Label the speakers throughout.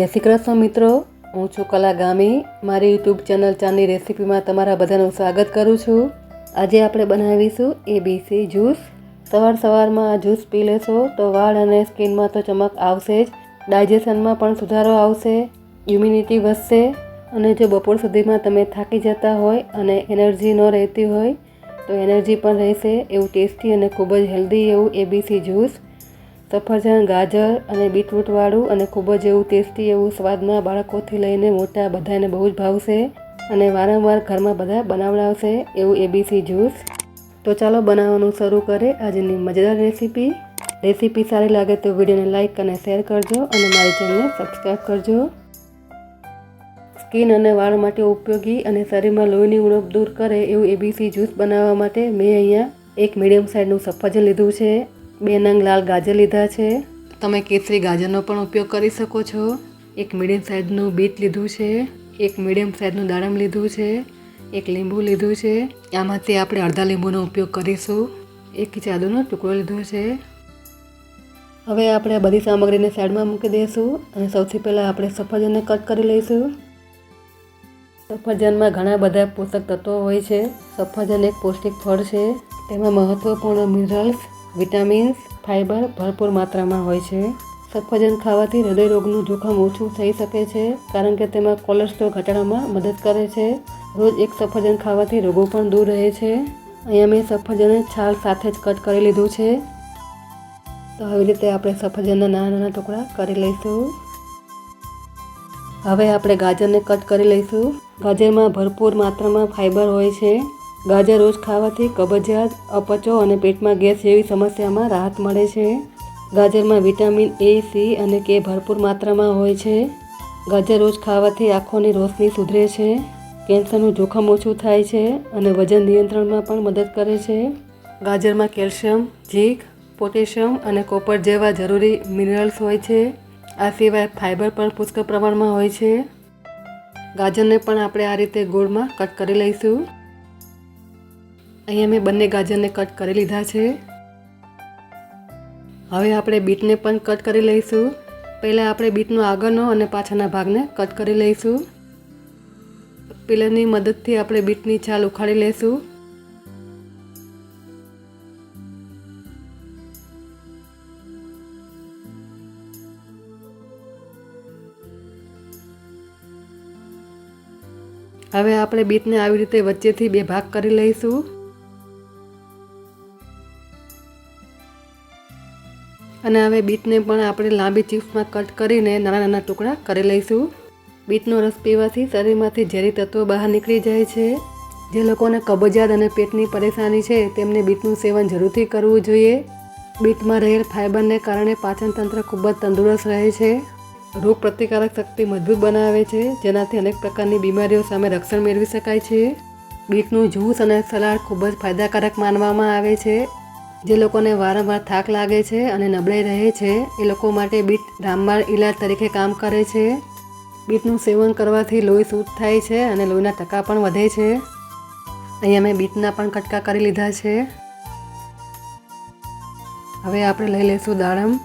Speaker 1: જય શ્રી કૃષ્ણ મિત્રો. હું છું કલા ગામી. મારી યુટ્યુબ ચેનલ ચાની રેસીપીમાં તમારા બધાનું સ્વાગત કરું છું. આજે આપણે બનાવીશું એબીસી જ્યુસ. સવાર સવારમાં આ જ્યુસ પી લેશો તો વાળ અને સ્કિનમાં તો ચમક આવશે જ. ડાયજેશનમાં પણ સુધારો આવશે. ઇમ્યુનિટી વધશે. અને જો બપોર સુધીમાં તમે થાકી જતા હોય અને એનર્જી ન રહેતી હોય, તો એનર્જી પણ રહેશે. એવું ટેસ્ટી અને ખૂબ જ હેલ્ધી એવું એબીસી જ્યુસ. સફરજન, ગાજર અને બીટરૂટવાળું અને ખૂબ જ એવું ટેસ્ટી એવું સ્વાદમાં બાળકોથી લઈને મોટા બધાને બહુ જ ભાવશે અને વારંવાર ઘરમાં બધા બનાવડાવશે એવું એબીસી જ્યુસ તો ચાલો બનાવવાનું શરૂ કરે આજની મજેદાર રેસીપી રેસીપી સારી લાગે તો વિડીયોને લાઇક અને શેર કરજો અને મારી ચેનલને સબસ્ક્રાઈબ કરજો. સ્કિન અને વાળ માટે ઉપયોગી અને શરીરમાં લોહીની ઉણપ દૂર કરે એવું એબીસી જ્યુસ બનાવવા માટે મેં અહીંયા એક મીડિયમ સાઇઝનું સફરજન લીધું છે. બે નંગ લાલ ગાજર લીધા છે. તમે કેસરી ગાજરનો પણ ઉપયોગ કરી શકો છો. એક મીડિયમ સાઇઝનું બીટ લીધું છે. એક મીડિયમ સાઇઝનું દાડમ લીધું છે. એક લીંબુ લીધું છે. આમાંથી આપણે અડધા લીંબુનો ઉપયોગ કરીશું. એક ચાદુનો ટુકડો લીધો છે. હવે આપણે આ બધી સામગ્રીને સાઈડમાં મૂકી દઈશું અને સૌથી પહેલાં આપણે સફરજનને કટ કરી લઈશું. સફરજનમાં ઘણા બધા પોષક તત્વો હોય છે. સફરજન એક પૌષ્ટિક ફળ છે. તેમાં મહત્ત્વપૂર્ણ મિનરલ્સ વિટામિન્સ, ફાઇબર ભરપૂર માત્રામાં હોય છે. સફરજન ખાવાથી હૃદય રોગનું જોખમ ઓછું થઈ શકે છે, કારણ કે તેમાં કોલેસ્ટ્રોલ ઘટાડવામાં મદદ કરે છે. રોજ એક સફરજન ખાવાથી રોગો પણ દૂર રહે છે. અહીંયા મેં સફરજનને છાલ સાથે જ કટ કરી લીધું છે. તો આવી રીતે આપણે સફરજનના નાના નાના ટુકડા કરી લઈશું. હવે આપણે ગાજરને કટ કરી લઈશું. ગાજરમાં ભરપૂર માત્રામાં ફાઇબર હોય છે. ગાજર રોજ ખાવાથી કબજિયાત, અપચો અને પેટમાં ગેસ જેવી સમસ્યામાં રાહત મળે છે. ગાજરમાં વિટામિન એ સી અને કે ભરપૂર માત્રામાં હોય છે. ગાજર રોજ ખાવાથી આંખોની રોશની સુધરે છે. કેન્સરનું જોખમ ઓછું થાય છે અને વજન નિયંત્રણમાં પણ મદદ કરે છે. ગાજરમાં કેલ્શિયમ, ઝીંક, પોટેશિયમ અને કોપર જેવા જરૂરી મિનરલ્સ હોય છે. આ સિવાય ફાઇબર પણ પુષ્કળ પ્રમાણમાં હોય છે. ગાજરને પણ આપણે આ રીતે ગોળમાં કટ કરી લઈશું. અહીંયા મેં બંને ગાજરને કટ કરી લીધા છે. હવે આપણે બીટને પણ કટ કરી લઈશું. પહેલાં આપણે બીટનો આગળનો અને પાછળના ભાગને કટ કરી લઈશું. પિલરની મદદથી આપણે બીટની છાલ ઉખાડી લઈશું હવે આપણે બીટને આવી રીતે વચ્ચેથી બે ભાગ કરી લઈશું. અને હવે બીટને પણ આપણે લાંબી ચિપ્સમાં કટ કરીને નાના નાના ટુકડા કરી લઈશું. બીટનો રસ પીવાથી શરીરમાંથી ઝેરી તત્વો બહાર નીકળી જાય છે. જે લોકોને કબજિયાત અને પેટની પરેશાની છે, તેમને બીટનું સેવન જરૂરથી કરવું જોઈએ. બીટમાં રહેલ ફાઇબરને કારણે પાચનતંત્ર ખૂબ જ તંદુરસ્ત રહે છે. રોગ પ્રતિકારક શક્તિ મજબૂત બનાવે છે, જેનાથી અનેક પ્રકારની બીમારીઓ સામે રક્ષણ મેળવી શકાય છે. બીટનું જ્યુસ અને સલાડ ખૂબ જ ફાયદાકારક માનવામાં આવે છે. જે લોકોને વારંવાર થાક લાગે છે અને નબળાઈ રહે છે, એ લોકો માટે બીટ રામબાણ ઇલાજ તરીકે કામ કરે છે. બીટનું સેવન કરવાથી લોહી શુદ્ધ થાય છે અને લોહીના ટકા પણ વધે છે. અહીંયા મેં બીટના પણ કટકા કરી લીધા છે. હવે આપણે લઈ લઈશું દાડમ.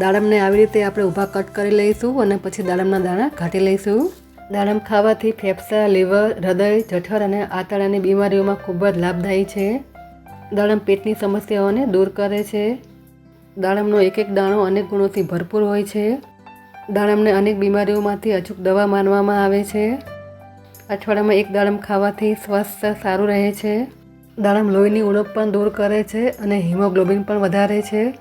Speaker 1: દાડમને આવી રીતે આપણે ઊભા કટ કરી લઈશું અને પછી દાડમના દાણા ઘાટી લઈશું. દાડમ ખાવાથી ફેફસા, લીવર, હૃદય, જઠર અને આંતરડાની બીમારીઓમાં ખૂબ જ લાભદાયી છે. દાડમ પેટની સમસ્યાઓને દૂર કરે છે. દાડમનો એક એક દાણો અનેક ગુણોથી ભરપૂર હોય છે. દાડમને અનેક બીમારીઓમાંથી અચૂક દવા માનવામાં આવે છે. અઠવાડિયામાં એક દાડમ ખાવાથી સ્વાસ્થ્ય સારું રહે છે. દાડમ લોહીની ઉણપ પણ દૂર કરે છે અને હિમોગ્લોબિન પણ વધારે છે.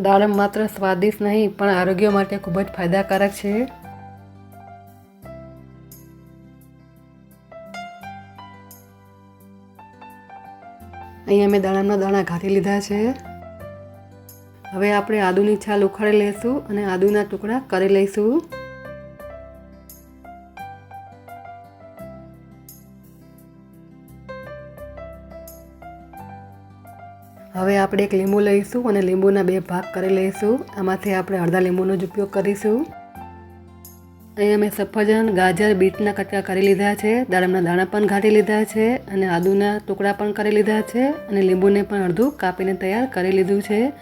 Speaker 1: દાડમ માત્ર સ્વાદિષ્ટ નહીં, પણ આરોગ્ય માટે ખૂબ જ ફાયદાકારક છે. અહીંયા મેં દાણાના દાણા ઘાટી લીધા છે. હવે આપણે આદુની છાલ ઉખાડી લઈશું અને આદુના ટુકડા કરી લઈશું. હવે આપણે એક લીંબુ લઈશું અને લીંબુના બે ભાગ કરી લઈશું. આમાંથી આપણે અડધા લીંબુનો જ ઉપયોગ કરીશું. અહીંયા મેં સફરજન, ગાજર, બીટના કટકા કરી લીધા છે, દાડમના દાણા પણ ઘાટી લીધા છે અને આદુના ટુકડા પણ કરી લીધા છે અને લીંબુને પણ અડધું કાપીને તૈયાર કરી લીધું છે.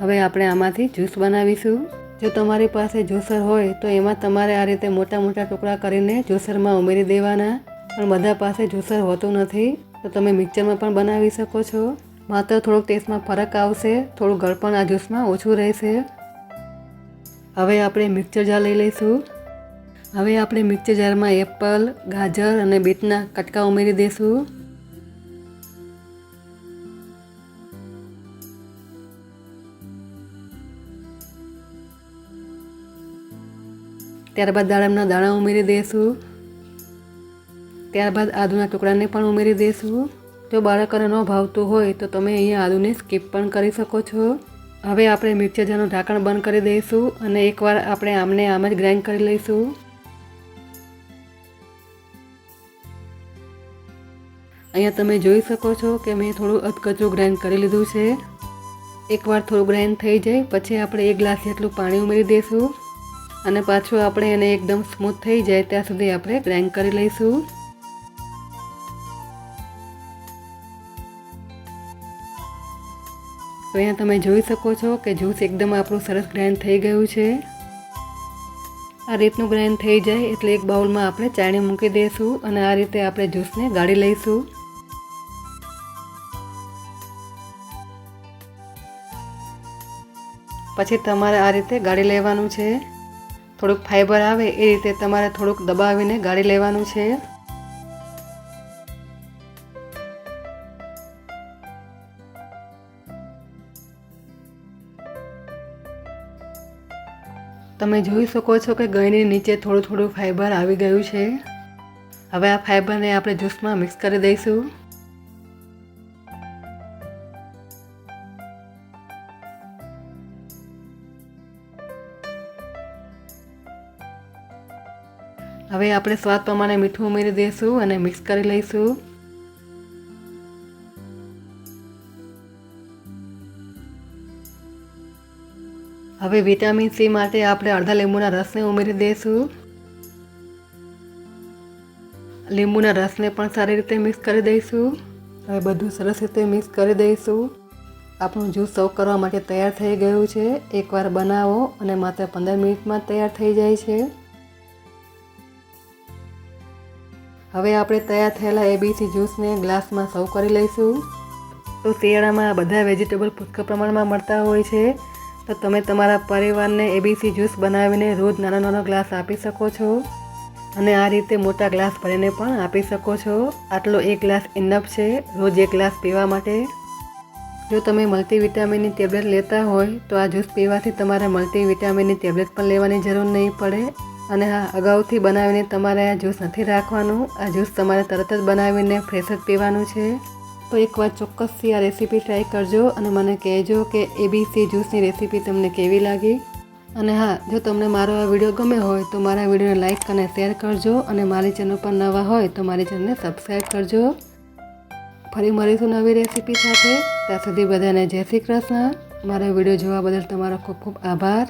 Speaker 1: હવે આપણે આમાંથી જ્યુસ બનાવીશું. જો તમારી પાસે જ્યુસર હોય તો એમાં તમારે આ રીતે મોટા મોટા ટુકડા કરીને જ્યુસરમાં ઉમેરી દેવાના. પણ બધા પાસે જ્યુસર હોતું નથી, તો તમે મિક્સરમાં પણ બનાવી શકો છો. માત્ર થોડોક ટેસ્ટમાં ફરક આવશે, થોડું ગળપણ આ જ્યુસમાં ઓછું રહેશે. હવે આપણે મિક્સર જાર લઈ લઈશું. હવે આપણે મિક્સર જારમાં એપલ, ગાજર અને બીટના કટકા ઉમેરી દઈશું ત્યારબાદ દાડમના દાણા ઉમેરી દઈશું ત્યારબાદ આદુના ટુકડાને પણ ઉમેરી દઈશું જો બાળકોને ન ભાવતું હોય તો તમે અહીંયા આદુને સ્કીપ પણ કરી શકો છો. હવે આપણે મિક્સર જારનું ઢાંકણ બંધ કરી દઈશું અને એકવાર આપણે આમને આમ જ ગ્રાઇન્ડ કરી લઈશું. અહીંયા તમે જોઈ શકો છો કે મેં થોડું અધકચરું ગ્રાઇન્ડ કરી લીધું છે. એકવાર થોડું ગ્રાઇન્ડ થઈ જાય, પછી આપણે એક ગ્લાસ જેટલું પાણી ઉમેરી દઈશું અને પાછું આપણે એને એકદમ સ્મૂથ થઈ જાય ત્યાં સુધી આપણે ગ્રાઇન્ડ કરી લઈશું. તો અહીંયા તમે જોઈ શકો છો કે જ્યુસ એકદમ આપણું સરસ ગ્રાઇન્ડ થઈ ગયું છે. આ રીતનું ગ્રાઇન્ડ થઈ જાય એટલે એક બાઉલમાં આપણે ચાણી મૂકી દઈશું અને આ રીતે આપણે જ્યુસને ગાળી લઈશું. પછી તમારે આ રીતે ગાળી લેવાનું છે. થોડુંક ફાઈબર આવે એ રીતે તમારે થોડુંક દબાવીને ગાળી લેવાનું છે. તમે જોઈ શકો છો કે ગળની નીચે થોડું થોડું ફાઈબર આવી ગયું છે. હવે આ ફાઈબરને આપણે જ્યુસમાં મિક્સ કરી દઈશું. હવે આપણે સ્વાદ પ્રમાણે મીઠું ઉમેરી દઈશું અને મિક્સ કરી લઈશું. હવે વિટામિન સી માટે આપણે અડધા લીંબુના રસને ઉમેરી દઈશું. લીંબુના રસને પણ સારી રીતે મિક્સ કરી દઈશું. હવે બધું સરસ રીતે મિક્સ કરી દઈશું. આપણું જ્યુસ સર્વ કરવા માટે તૈયાર થઈ ગયું છે. એકવાર બનાવો અને માત્ર પંદર મિનિટમાં તૈયાર થઈ જાય છે. હવે આપણે તૈયાર થયેલા એબીસી જ્યુસને ગ્લાસમાં સર્વ કરી લઈશું. તો શિયાળામાં બધા વેજીટેબલ પુષ્કળ પ્રમાણમાં મળતા હોય છે. તો તમે તમારા પરિવારને એબીસી જ્યુસ બનાવીને રોજ નાનો નાનો ગ્લાસ આપી શકો છો. અને આ રીતે મોટા ગ્લાસ ભરીને પણ આપી શકો છો. આટલો એક ગ્લાસ ઇનફ છે. રોજ એક ગ્લાસ પીવા માટે. જો તમે મલ્ટીવિટામિનની ટેબ્લેટ લેતા હોય, તો આ જ્યુસ પીવાથી તમારે મલ્ટીવિટામિનની ટેબ્લેટ પણ લેવાની જરૂર નહીં પડે. અને હા, અગાઉથી બનાવીને તમારે આ જ્યુસ નથી રાખવાનું. આ જ્યુસ તમારે તરત જ બનાવીને ફ્રેશ જ પીવાનું છે. તો એકવાર ચોક્કસથી આ રેસીપી ટ્રાય કરજો અને મને કહેજો કે એબીસી જ્યુસની રેસીપી તમને કેવી લાગી. અને હા, જો તમને મારો આ વીડિયો ગમે હોય તો મારા વિડીયોને લાઇક અને શેર કરજો અને મારી ચેનલ પર નવા હોય તો મારી ચેનલને સબસ્ક્રાઈબ કરજો. ફરી મળીશું નવી રેસીપી સાથે. ત્યાં સુધી બધાને જય શ્રી કૃષ્ણ. મારા વીડિયો જોવા બદલ તમારો ખૂબ ખૂબ આભાર.